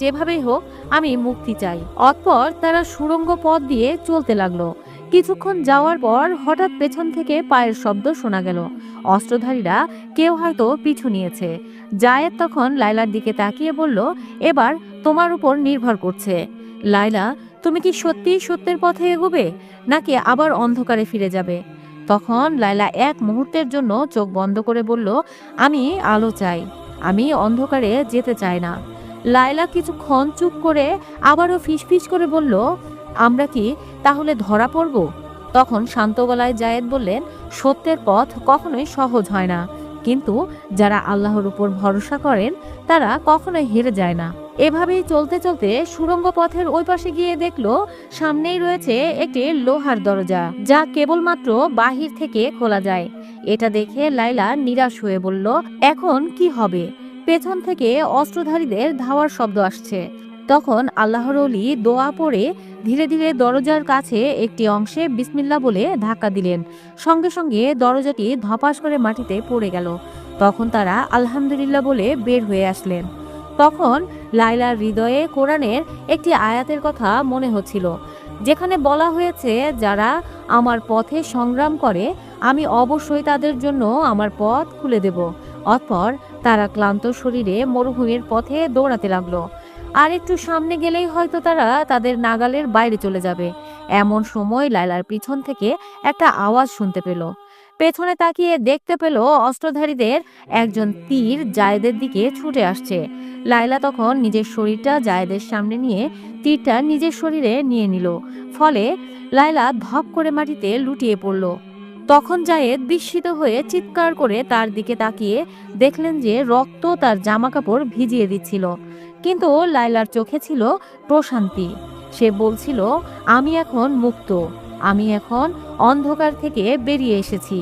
যেভাবেই হোক, আমি মুক্তি চাই। অতপর তারা সুড়ঙ্গ পথ দিয়ে চলতে লাগল। কিছুক্ষণ যাওয়ার পর হঠাৎ পেছন থেকে পায়ের শব্দ শোনা গেল। অস্ত্রধারীরা কেউ হয়তো পিছু নিয়েছে। জায়েদ তখন লাইলার দিকে তাকিয়ে বলল, এবার তোমার উপর নির্ভর করছে। লাইলা তুমি কি সত্যিই সত্যের পথে এগোবে, নাকি আবার অন্ধকারে ফিরে যাবে? তখন লাইলা এক মুহূর্তের জন্য চোখ বন্ধ করে বলল, আমি আলো চাই। আমি অন্ধকারে যেতে চাই না। লাইলা কিছুক্ষণ চুপ করে আবারও ফিসফিস করে বলল, আমরা কি তাহলে ধরা পড়ব? তখন শান্ত গলায় জায়েদ বললেন, সত্যের পথ কখনোই সহজ হয় না। কিন্তু যারা আল্লাহর উপর ভরসা করেন, তারা কখনোই হেরে যায় না। এভাবেই চলতে চলতে সুড়ঙ্গ পথের ওই পাশে গিয়ে দেখল, সামনেই রয়েছে একটি লোহার দরজা, যা কেবলমাত্র বাহির থেকে খোলা যায়। এটা দেখে লাইলা নিরাশ হয়ে বলল, এখন কি হবে? পেছন থেকে অস্ত্রধারীদের ধাওয়ার শব্দ আসছে। তখন আল্লাহর অলি দোয়া পড়ে ধীরে ধীরে দরজার কাছে একটি অংশে বিসমিল্লা বলে ধাক্কা দিলেন। সঙ্গে সঙ্গে দরজাটি ধপাস করে মাটিতে পড়ে গেল। তখন তারা আলহামদুলিল্লাহ বলে বের হয়ে আসলেন। তখন লাইলার হৃদয়ে কোরআনের একটি আয়াতের কথা মনে হচ্ছিল, যেখানে বলা হয়েছে, যারা আমার পথে সংগ্রাম করে, আমি অবশ্যই তাদের জন্য আমার পথ খুলে দেব। অতপর তারা ক্লান্ত শরীরে মরুভূমির পথে দৌড়াতে লাগল। আর একটু সামনে গেলেই হয়তো তারা তাদের নাগালের বাইরে চলে যাবে। এমন সময় লাইলার পিছন থেকে একটা আওয়াজ শুনতে পেল। পেছনে তাকিয়ে দেখতে পেল অস্ত্রধারীদের একজন তীর জায়েদের দিকে ছুটে আসছে। লাইলা তখন নিজের শরীরটা জায়েদের সামনে নিয়ে তীরটা নিজের শরীরে নিয়ে নিল। ফলে লাইলা ধপ করে মাটিতে লুটিয়ে পড়ল। তখন জায়েদ বিস্মিত হয়ে চিৎকার করে তার দিকে তাকিয়ে দেখলেন যে রক্ত তার জামা কাপড় ভিজিয়ে দিচ্ছিল। কিন্তু লাইলার চোখে ছিল প্রশান্তি। সে বলছিল, আমি এখন মুক্ত। আমি এখন অন্ধকার থেকে বেরিয়ে এসেছি।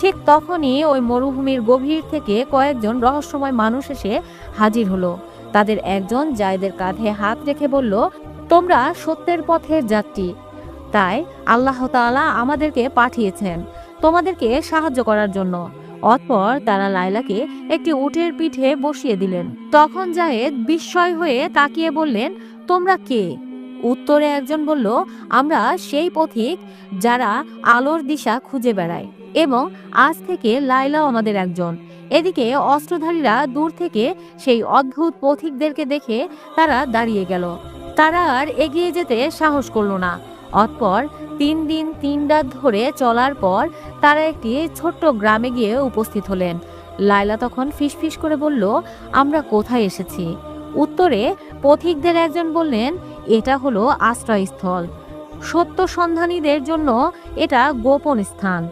ঠিক তখনই ওই মরুভূমির গভীর থেকে কয়েকজন রহস্যময় মানুষ এসে হাজির হলো। তাদের একজন জায়দের কাঁধে হাত রেখে বলল, তোমরা সত্যের পথের যাত্রী। তাই আল্লাহ আমাদেরকে পাঠিয়েছেন। তোমাদেরকে সাহায্য করার জন্য। অতপর তারা লাইলাকে একটি উটের পিঠে বসিয়ে দিলেন। তখন জায়েদ বিস্ময় হয়ে তাকিয়ে বললেন, তোমরা কে? উত্তরে একজন বলল, আমরা সেই পথিক যারা আলোর দিশা খুঁজে বেড়ায় এবং আজ থেকে লাইলাও আমাদের একজন। এদিকে অস্ত্রধারীরা দূর থেকে সেই অদ্ভুত পথিকদেরকে দেখে তারা দাঁড়িয়ে গেল। তারা আর এগিয়ে যেতে সাহস করল না। অতপর তিন দিন তিন রাত ধরে চলার পর তারা একটি ছোট্ট গ্রামে গিয়ে উপস্থিত হলেন। লাইলা তখন ফিসফিস করে বলল, আমরা কোথায় এসেছি? উত্তরে পথিকদের একজন বললেন, এটা হলো আশ্রয়স্থল। সত্য সন্ধানীদের জন্য এটা গোপন স্থান।